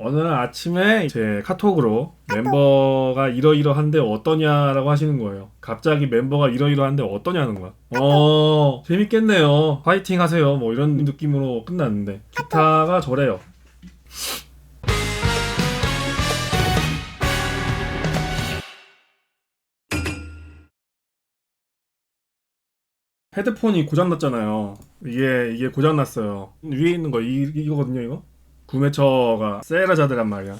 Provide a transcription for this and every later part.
어느 날 아침에 제 카톡으로 멤버가 이러이러한데 어떠냐라고 하시는 거예요. 갑자기 멤버가 이러이러한데 어떠냐는 거야. 어, 재밌겠네요. 화이팅 하세요. 뭐 이런 느낌으로 끝났는데 기타가 저래요. 헤드폰이 고장났잖아요. 이게 이게 고장났어요. 위에 있는 거 이, 이거거든요, 이거. 구매처가 세라자드란 말이야.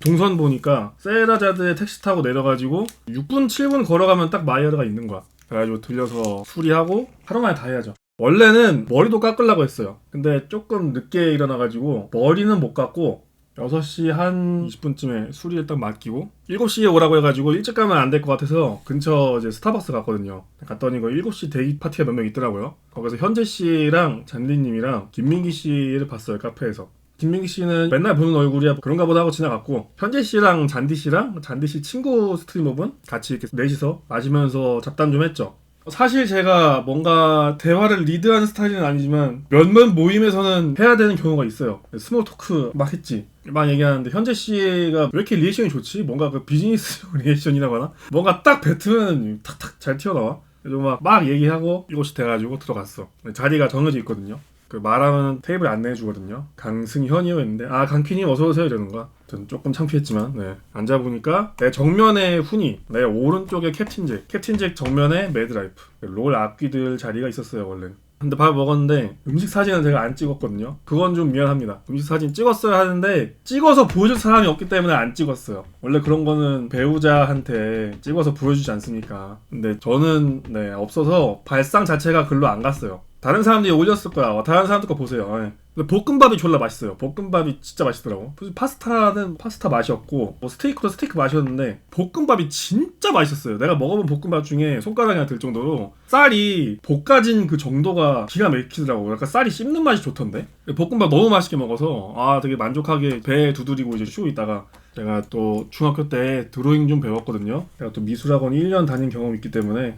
동선 보니까 세라자드에 택시 타고 내려가지고 6분 7분 걸어가면 딱 마이어르가 있는 거야. 그래가지고 들려서 수리하고 하루 만에 다 해야죠. 원래는 머리도 깎으려고 했어요. 근데 조금 늦게 일어나가지고 머리는 못 깎고 6시 한 20분쯤에 수리를 딱 맡기고 7시에 오라고 해가지고 일찍 가면 안 될 것 같아서 근처 이제 스타벅스 갔거든요. 갔더니 그 7시 데이 파티가 몇 명 있더라고요. 거기서 현재 씨랑 잔디님이랑 김민기 씨를 봤어요 카페에서. 김민기 씨는 맨날 보는 얼굴이야 그런가 보다 하고 지나갔고 현재 씨랑 잔디 씨랑 잔디 씨 친구 스트리머분 같이 이렇게 넷이서 마시면서 잡담 좀 했죠. 사실 제가 뭔가 대화를 리드하는 스타일은 아니지만 몇몇 모임에서는 해야 되는 경우가 있어요. 스몰 토크 막 했지. 막 얘기하는데 현재 씨가 왜 이렇게 리액션이 좋지? 뭔가 그 비즈니스 리액션이라고 하나? 뭔가 딱 뱉으면 탁탁 잘 튀어나와. 그래서 막, 막 얘기하고 이곳이 돼가지고 들어갔어. 자리가 정해져 있거든요. 그 말하면 테이블 안내해 주거든요. 강승현이요 했는데 아 강퀴님 어서 오세요 이러는 거야. 전 조금 창피했지만 네. 앉아 보니까 내 정면에 훈이 내 오른쪽에 캡틴 잭 캡틴 잭 정면에 매드라이프 롤 앞귀들 자리가 있었어요 원래. 근데 밥 먹었는데 음식 사진은 제가 안 찍었거든요. 그건 좀 미안합니다. 음식 사진 찍었어야 하는데 찍어서 보여줄 사람이 없기 때문에 안 찍었어요. 원래 그런 거는 배우자한테 찍어서 보여주지 않습니까? 근데 저는 네 없어서 발상 자체가 글로 안 갔어요. 다른 사람들이 올렸을 거야. 어, 다른 사람들 거 보세요. 예. 근데 볶음밥이 졸라 맛있어요. 볶음밥이 진짜 맛있더라고. 파스타는 파스타 맛이었고, 뭐 스테이크도 스테이크 맛이었는데, 볶음밥이 진짜 맛있었어요. 내가 먹어본 볶음밥 중에 손가락이 하나 들 정도로, 쌀이 볶아진 그 정도가 기가 막히더라고. 약간 쌀이 씹는 맛이 좋던데? 볶음밥 너무 맛있게 먹어서, 아, 되게 만족하게 배 두드리고 이제 쉬고 있다가, 제가 또 중학교 때 드로잉 좀 배웠거든요. 제가 또 미술학원 1년 다닌 경험이 있기 때문에,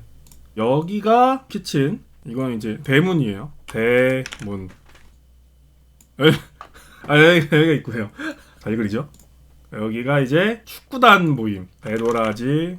여기가 키친, 이건 이제 대문이에요. 대문. 에, 아 여기 여기가 있고요. 잘 그리죠? 여기가 이제 축구단 모임. 배도라지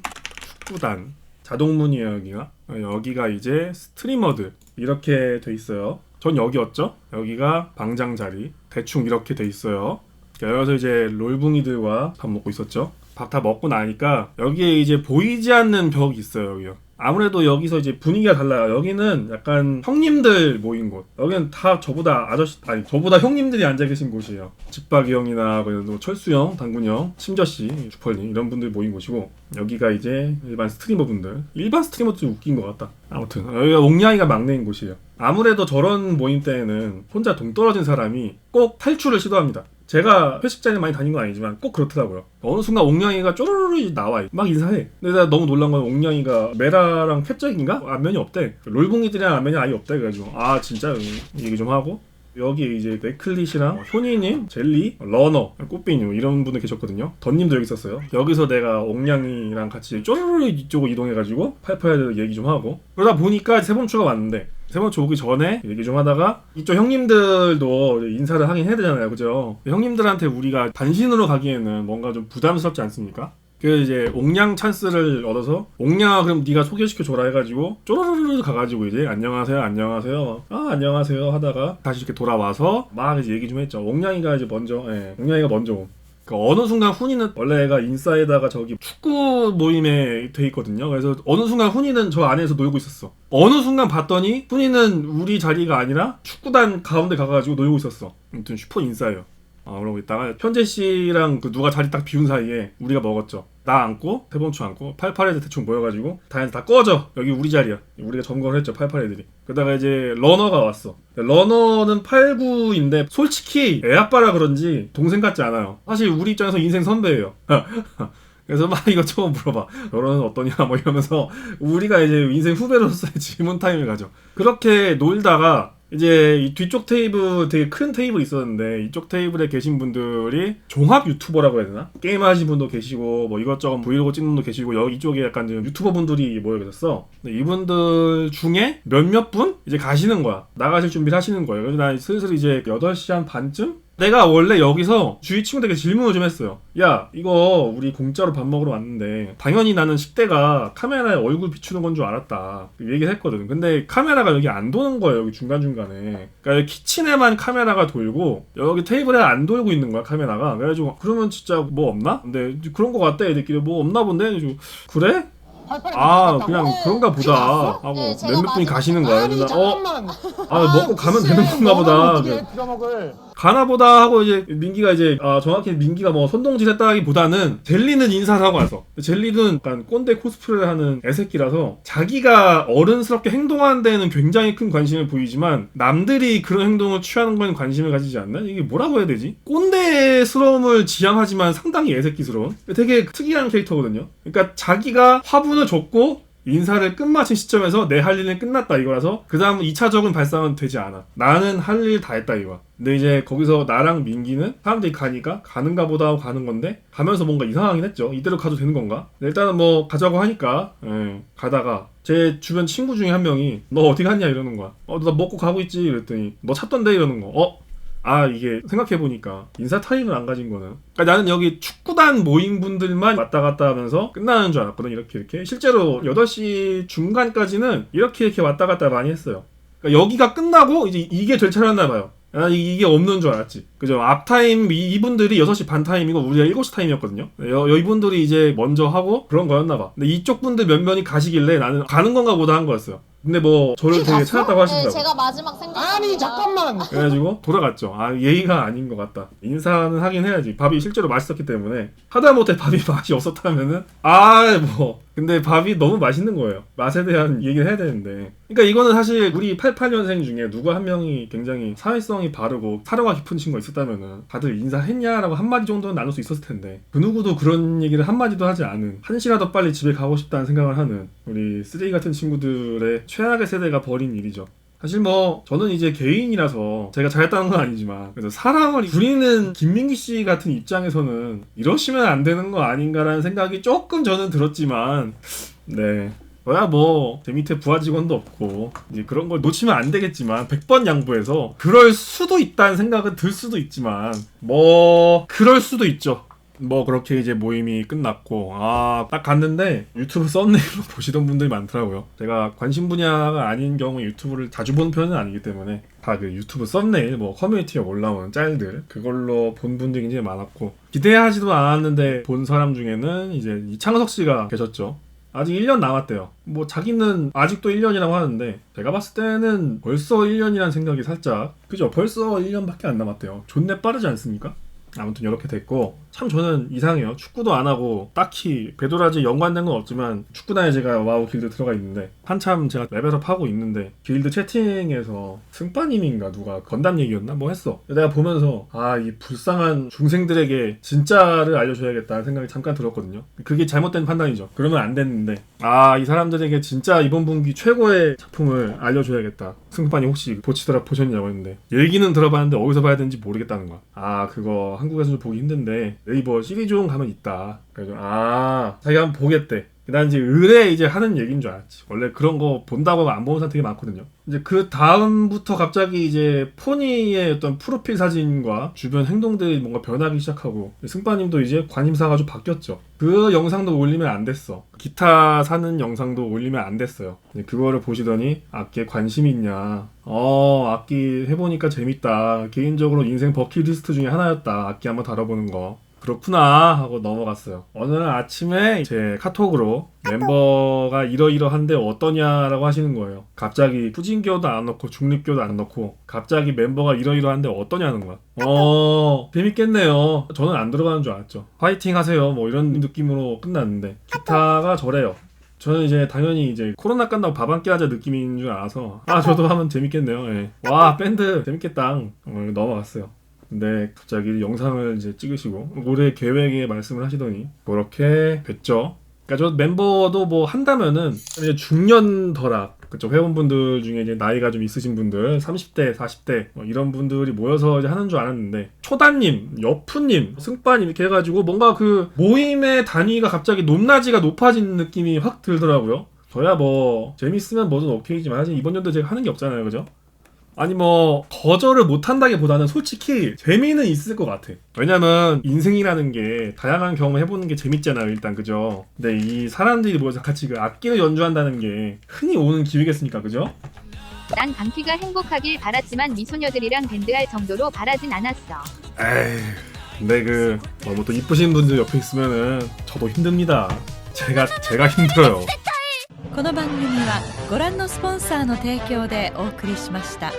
축구단. 자동문이에요 여기가. 여기가 이제 스트리머들 이렇게 돼 있어요. 전 여기였죠. 여기가 방장 자리. 대충 이렇게 돼 있어요. 여기서 이제 롤붕이들과 밥 먹고 있었죠. 밥 다 먹고 나니까 여기에 이제 보이지 않는 벽이 있어요 여기요. 아무래도 여기서 이제 분위기가 달라요. 여기는 약간 형님들 모인 곳. 여기는 다 저보다 아저씨, 아니, 저보다 형님들이 앉아 계신 곳이에요. 집박이 형이나, 그래도 철수 형, 당군 형, 심저 씨, 주펄님, 이런 분들 모인 곳이고, 여기가 이제 일반 스트리머 분들. 일반 스트리머도 웃긴 것 같다. 아무튼, 여기가 옥냥이가 막내인 곳이에요. 아무래도 저런 모임 때에는 혼자 동떨어진 사람이 꼭 탈출을 시도합니다. 제가 회식장에 많이 다닌 건 아니지만 꼭 그렇더라고요. 어느 순간 옥냥이가 쪼르르 나와. 막 인사해. 근데 내가 너무 놀란 건 옥냥이가 메라랑 캡잭인가? 안면이 없대. 롤붕이들이랑 안면이 아예 없대. 그래가지고 아 진짜 얘기 좀 하고 여기 이제 네클릿이랑 효니님, 젤리, 러너, 꽃비님 이런 분들 계셨거든요. 던님도 여기 있었어요. 여기서 내가 옥냥이랑 같이 쪼르르 이쪽으로 이동해가지고 팔파야드 얘기 좀 하고 그러다 보니까 세범추가 왔는데 세번째 오기 전에 얘기 좀 하다가 이쪽 형님들도 인사를 하긴 해야 되잖아요, 그죠? 형님들한테 우리가 단신으로 가기에는 뭔가 좀 부담스럽지 않습니까? 그래서 이제 옥냥 찬스를 얻어서 옥냥아 그럼 네가 소개시켜 줘라 해가지고 쪼르르르 가가지고 이제 안녕하세요 안녕하세요 아 안녕하세요 하다가 다시 이렇게 돌아와서 막 이제 얘기 좀 했죠 옥냥이가 이제 먼저 예 옥냥이가 먼저 옴. 그 어느 순간 훈이는 원래 애가 인싸에다가 저기 축구 모임에 돼 있거든요. 그래서 어느 순간 훈이는 저 안에서 놀고 있었어. 어느 순간 봤더니 훈이는 우리 자리가 아니라 축구단 가운데 가가지고 놀고 있었어. 아무튼 슈퍼 인싸예요. 아, 그러고 있다가 현재 씨랑 그 누가 자리 딱 비운 사이에 우리가 먹었죠. 나 앉고 세범추 앉고 88애들 대충 모여가지고 다 다 꺼져 여기 우리 자리야. 우리가 점검을 했죠 88애들이. 그러다가 이제 러너가 왔어. 러너는 89인데 솔직히 애 아빠라 그런지 동생 같지 않아요. 사실 우리 입장에서 인생 선배예요. 그래서 막 이것저것 물어봐. 너는 어떠냐? 뭐 이러면서 우리가 이제 인생 후배로서의 질문 타임을 가죠. 그렇게 놀다가 이제 이 뒤쪽 테이블 되게 큰 테이블 있었는데 이쪽 테이블에 계신 분들이 종합 유튜버라고 해야 되나? 게임 하신 분도 계시고 뭐 이것저것 브이로그 찍는 분도 계시고 여기 이쪽에 약간 좀 유튜버 분들이 모여 계셨어. 이분들 중에 몇몇 분 이제 가시는 거야. 나가실 준비를 하시는 거예요. 그래서 나 슬슬 이제 8시 한 반쯤 내가 원래 여기서 주위 친구들에게 질문을 좀 했어요. 야, 이거 우리 공짜로 밥 먹으러 왔는데 당연히 나는 10대가 카메라에 얼굴 비추는 건 줄 알았다. 얘기를 했거든. 근데 카메라가 여기 안 도는 거예요. 여기 중간중간에. 그러니까 여기 키친에만 카메라가 돌고 여기 테이블에 안 돌고 있는 거야, 카메라가. 그래가지고 그러면 진짜 뭐 없나? 근데 그런 거 같다, 애들끼리. 뭐 없나 본데? 그래가지고 그래? 아, 그냥 그런가 보다 하고 네, 제가 몇몇 분이 가시는 거야. 그래서 어, 잠깐만. 아, 먹고 가면 되는 건가 보다. 어떻게 빌어먹을? 가나 보다 하고 이제 민기가 이제 아 정확히 민기가 뭐 손동질 했다기보다는 젤리는 인사를 하고 와서 젤리는 약간 꼰대 코스프레를 하는 애새끼라서 자기가 어른스럽게 행동하는 데는 굉장히 큰 관심을 보이지만 남들이 그런 행동을 취하는 건 관심을 가지지 않나? 이게 뭐라고 해야 되지? 꼰대스러움을 지향하지만 상당히 애새끼스러운 되게 특이한 캐릭터거든요. 그러니까 자기가 화분을 줬고 인사를 끝마친 시점에서 내 할 일은 끝났다 이거라서 그 다음 2차적인 발상은 되지 않아. 나는 할 일 다 했다 이거야. 근데 이제 거기서 나랑 민기는 사람들이 가니까 가는가 보다 하고 가는 건데 가면서 뭔가 이상하긴 했죠. 이대로 가도 되는 건가? 일단은 뭐 가자고 하니까 예, 가다가 제 주변 친구 중에 한 명이 너 어디 갔냐? 이러는 거야 어 나 먹고 가고 있지. 이랬더니 너 찾던데? 이러는 거 어? 아 이게 생각해보니까 인사 타임을 안 가진 거는. 그러니까 나는 여기 축구단 모임 분들만 왔다 갔다 하면서 끝나는 줄 알았거든 이렇게 이렇게. 실제로 8시 중간까지는 이렇게 이렇게 왔다 갔다 많이 했어요. 그러니까 여기가 끝나고 이제 이게 될 차례였나 봐요. 아, 이- 이게 없는 줄 알았지. 그죠? 앞타임, 이, 이분들이 6시 반 타임이고, 우리가 7시 타임이었거든요. 여, 여, 이분들이 이제 먼저 하고, 그런 거였나 봐. 근데 이쪽 분들 몇 면이 가시길래 나는 가는 건가 보다 한 거였어요. 근데 뭐, 저를 되게 갔어? 찾았다고 네, 하시더라고요. 제가 마지막 생각. 아니 잠깐만. 그래가지고 돌아갔죠. 아 예의가 아닌 것 같다. 인사는 하긴 해야지. 밥이 실제로 맛있었기 때문에 하다못해 밥이 맛이 없었다면은 아 뭐 근데 밥이 너무 맛있는 거예요. 맛에 대한 얘기를 해야 되는데. 그러니까 이거는 사실 우리 88년생 중에 누구 한 명이 굉장히 사회성이 바르고 사려가 깊은 친구가 있었 다면은 다들 인사했냐라고 한 마디 정도는 나눌 수 있었을 텐데 그 누구도 그런 얘기를 한 마디도 하지 않은 한 시라도 빨리 집에 가고 싶다는 생각을 하는 우리 쓰레기 같은 친구들의 최악의 세대가 벌인 일이죠. 사실 뭐 저는 이제 개인이라서 제가 잘했다는 건 아니지만 그래서 사람을 부리는 김민기 씨 같은 입장에서는 이러시면 안 되는 거 아닌가라는 생각이 조금 저는 들었지만 네 뭐야 뭐. 제 밑에 부하 직원도 없고. 이제 그런 걸 놓치면 안 되겠지만 100번 양보해서 그럴 수도 있다는 생각은 들 수도 있지만 뭐 그럴 수도 있죠. 뭐 그렇게 이제 모임이 끝났고. 아 딱 갔는데 유튜브 썸네일로 보시던 분들이 많더라고요. 제가 관심 분야가 아닌 경우 유튜브를 자주 보는 편은 아니기 때문에 다 그 유튜브 썸네일 뭐 커뮤니티에 올라오는 짤들 그걸로 본 분들이 굉장히 많았고 기대하지도 않았는데 본 사람 중에는 이제 이 창석 씨가 계셨죠 아직 1년 남았대요. 뭐 자기는 아직도 1년이라고 하는데 제가 봤을 때는 벌써 1년이라는 생각이 살짝 그죠? 벌써 1년밖에 안 남았대요. 존내 빠르지 않습니까? 아무튼 이렇게 됐고 참 저는 이상해요. 축구도 안 하고 딱히 배도라지 연관된 건 없지만 축구단에 제가 와우 길드 들어가 있는데 한참 제가 레벨업 하고 있는데 길드 채팅에서 승빠님인가 누가 건담 얘기였나 뭐 했어. 내가 보면서 아 이 불쌍한 중생들에게 진짜를 알려줘야겠다는 생각이 잠깐 들었거든요. 그게 잘못된 판단이죠. 그러면 안 됐는데 아 이 사람들에게 진짜 이번 분기 최고의 작품을 알려줘야겠다. 승빠님 혹시 보치더라 보셨냐고 했는데 얘기는 들어봤는데 어디서 봐야 되는지 모르겠다는 거야. 아 그거 한국에서 좀 보기 힘든데 네이버 시리즈용 가면 있다. 그래서 아 자기가 한번 보겠대. 난 이제 의뢰 이제 하는 얘기인 줄 알았지. 원래 그런 거 본다고 안 보는 사람 되게 많거든요. 이제 그 다음부터 갑자기 이제 포니의 어떤 프로필 사진과 주변 행동들이 뭔가 변하기 시작하고 승빠님도 이제 관심사가 좀 바뀌었죠. 그 영상도 올리면 안 됐어. 기타 사는 영상도 올리면 안 됐어요. 그거를 보시더니 악기에 관심이 있냐. 어 악기 해보니까 재밌다. 개인적으로 인생 버킷리스트 중에 하나였다. 악기 한번 다뤄보는 거. 그렇구나 하고 넘어갔어요. 어느 날 아침에 제 카톡으로 멤버가 이러이러한데 어떠냐라고 하시는 거예요. 갑자기 후진교도 안 넣고 중립교도 안 넣고 갑자기 멤버가 이러이러한데 어떠냐는 거야. 어 재밌겠네요. 저는 안 들어가는 줄 알았죠. 화이팅 하세요. 뭐 이런 느낌으로 끝났는데 기타가 저래요. 저는 이제 당연히 이제 코로나 끝나고 밥 한 끼 하자 느낌인 줄 알아서 아 저도 하면 재밌겠네요. 예. 와 밴드 재밌겠다. 어, 넘어갔어요. 근데 갑자기 영상을 이제 찍으시고 올해 계획에 말씀을 하시더니 그렇게 됐죠. 그러니까 저 멤버도 뭐 한다면은 이제 중년 덜합 그쪽 회원분들 중에 이제 나이가 좀 있으신 분들 30대 40대 뭐 이런 분들이 모여서 이제 하는 줄 알았는데 초단님 여푸님 승빠님 이렇게 해가지고 뭔가 그 모임의 단위가 갑자기 높낮이가 높아진 느낌이 확 들더라고요. 저야 뭐 재밌으면 뭐든 오케이지만 사실 이번 연도 제가 하는 게 없잖아요 그죠 아니 뭐 거절을 못한다기보다는 솔직히 재미는 있을 것 같아. 왜냐면 인생이라는 게 다양한 경험을 해보는 게 재밌잖아요. 일단 그죠. 근데 이 사람들이 모여서 같이 그 악기를 연주한다는 게 흔히 오는 기회겠습니까, 그죠? 난 강키가 행복하길 바랐지만 미소녀들이랑 밴드할 정도로 바라진 않았어. 에이, 근데 그 너무 또 이쁘신 분들 옆에 있으면은 저도 힘듭니다. 제가 제가 힘들어요. この番組はご覧のスポンサーの提供でお送りしました。